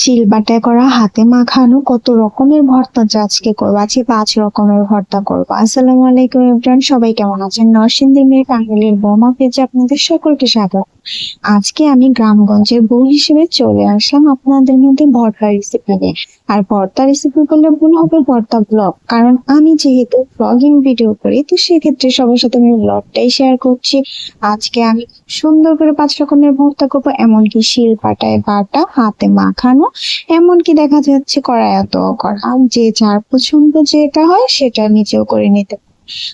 শিল বাটায় করা, হাতে মাখানো, কত রকমের ভর্তা আজকে করব। আজকে পাঁচ রকমের ভর্তা করব। আসসালামু আলাইকুম ইব্রান সবাই কেমন আছেন? নরসিংদী মেয়ে টাঙ্গাইলের বোমা পেজে আপনাদের সকলকে স্বাগত। আজকে আমি গ্রামগঞ্জের বউ হিসেবে চলে আসলাম আপনাদের মধ্যে ভর্তা রেসিপি নিয়ে। আর ভর্তা রেসিপি বললে ভুল হবে ভর্তা ব্লগ কারণ আমি যেহেতু ব্লগিং ভিডিও করি, তো সেক্ষেত্রে সবার সাথে আমি ব্লগটাই শেয়ার করছি। আজকে আমি সুন্দর করে পাঁচ রকমের ভর্তা করব, এমনকি শিল পাটায় বাটা, হাতে মাখানো এমনকি দেখা যাচ্ছে কড়াইয়াত করা। যে যার পছন্দ যেটা হয় সেটা নিচেও করে নিতে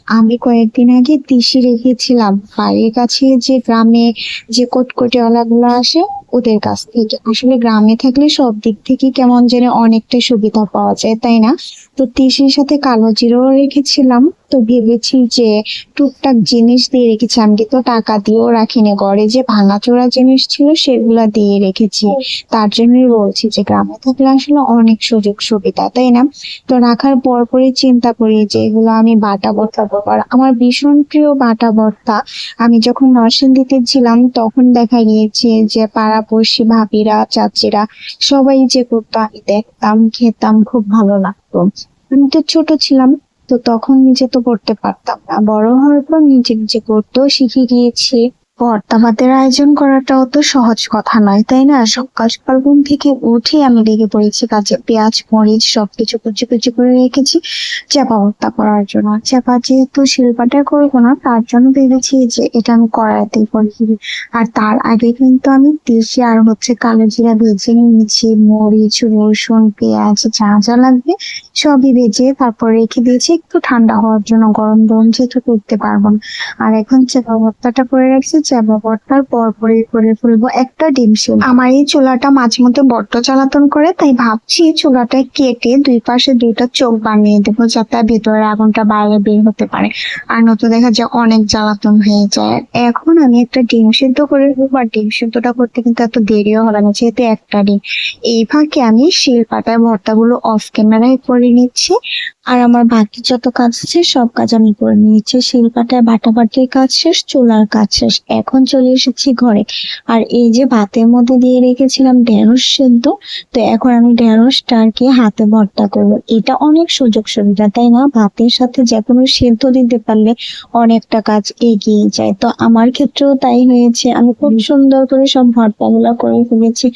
আমি কয়েকদিন আগে তিসি রেখেছিলাম। বাড়ির কাছে যে গ্রামে যে কোটকোটিওয়ালা গুলো আসে, ওদের কাছ থেকে। আসলে গ্রামে থাকলে সব দিক থেকে কেমন যেন অনেকটা সুবিধা পাওয়া যায়, তাই না? তো তিসির সাথে কালো জিরো রেখেছিলাম। তো ভেবেছি যে টুকটাক জিনিস দিয়ে রেখেছি। আমি তো টাকা দিয়েও রাখিনি। ঘরে যে ভাঙাচোরা জিনিস ছিল সেগুলা দিয়ে রেখেছি। তার জন্যই বলছি যে গ্রামে থাকলে আসলে অনেক সুযোগ সুবিধা, তাই না? তো রাখার পর পরই চিন্তা করি যে এগুলো আমি বাটা করব। আর আমার ভীষণ প্রিয় বাটা ভর্তা। আমি যখন নরসিংদীতে ছিলাম, তখন দেখা গিয়েছে যে পাড়াপড়শি ভাবিরা, চাচিরা সবাই যে করতো আমি দেখতাম, খেতাম, খুব ভালো লাগতো। আমি তো ছোট ছিলাম তো তখন নিজে তো করতে পারতাম না। বড় হওয়ার পর নিজে নিজে করতেও শিখে গিয়েছি। ভর্তা আয়োজন করাটাও তো সহজ কথা নয়, তাই না? সকাল সকাল ঘুম থেকে উঠে আমি লেগে পড়েছি, কাজে পেঁয়াজ, মরিচ, সবকিছু কুচি কুচি করে রেখেছি চাপা ভর্তা করার জন্য। চাপা যেহেতু শিলপাটা করব না, তার জন্য ভেবেছি যে এটা আমি কড়াইতে করে আর তার আগে কিন্তু আমি দেশি আর হচ্ছে কালো জিরা ভেজে নিয়েছি, মরিচ, রসুন, পেঁয়াজ, যা যা লাগবে সবই ভেজে তারপর রেখে দিয়েছি, একটু ঠান্ডা হওয়ার জন্য গরম গরম যেহেতু করতে পারব না। আর এখন চাপা ভর্তাটা করে রাখছি চাপা ভর্তার পর পরে করে ফেলব একটা ডিম সিদ্ধ আমার এই চুলাটা মাঝে মধ্যে বড্ড জ্বালাতন করে, তাই ভাবছি চুলাটা কেটে দুই পাশে দুইটা চোখ বানিয়ে দেবো যাতে ভেতরের আগুনটা বাইরে বের হতে পারে। আর নতুন দেখা যায় অনেক জ্বালাতন হয়ে যায়। এখন আমি একটা ডিম সিদ্ধ করে ফেলব আর ডিম সিদ্ধটা করতে কিন্তু এত দেরিও হবে না, যেহেতু একটা ডিম। এই ফাঁকে আমি শিল পাতায় ভর্তাগুলো অফ ক্যামেরায় করে নিচ্ছি। আর আমার বাকি যত কাজ আছে সব কাজ আমি করে নিয়েছি। শিল পাতায় বাটা বাটির কাজ শেষ চুলার কাজ শেষ। এখন চলে এসেছি ঘরে। আর এই যে ভাতের মধ্যে দিয়ে রেখেছিলাম ঢেঁড়স সেদ্ধ তো এখন আমি ঢেঁড়সটা আর কি হাতে ভর্তা করব। এটা অনেক সুযোগ সুবিধা তাই না? ভাতের সাথে যে কোনো সেদ্ধ দিতে পারলে অনেকটা কাজ এগিয়ে যায়। তো আমার ক্ষেত্রেও তাই হয়েছে। আমি খুব সুন্দর করে সব ভর্তাগুলো করে ফেলেছি।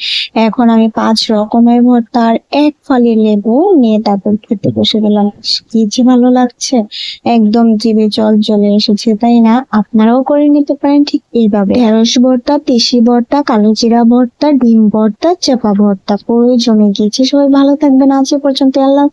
এখন আমি পাঁচ রকমের ভর্তা আর এক ফালি লেবু নিয়ে তারপর খেতে বসে গেলাম। কি যে ভালো লাগছে? একদম জিভে জল চলে এসেছে, তাই না? আপনারাও করে নিতে পারেন ঠিক এইভাবে। ঢেঁড়স ভর্তা, তিসি ভর্তা, কালো জিরা ভর্তা, ডিম ভর্তা, চাপা ভর্তা পুরো জমে গিয়েছে সবাই ভালো থাকবেন। আজ পর্যন্ত আল্লাহ।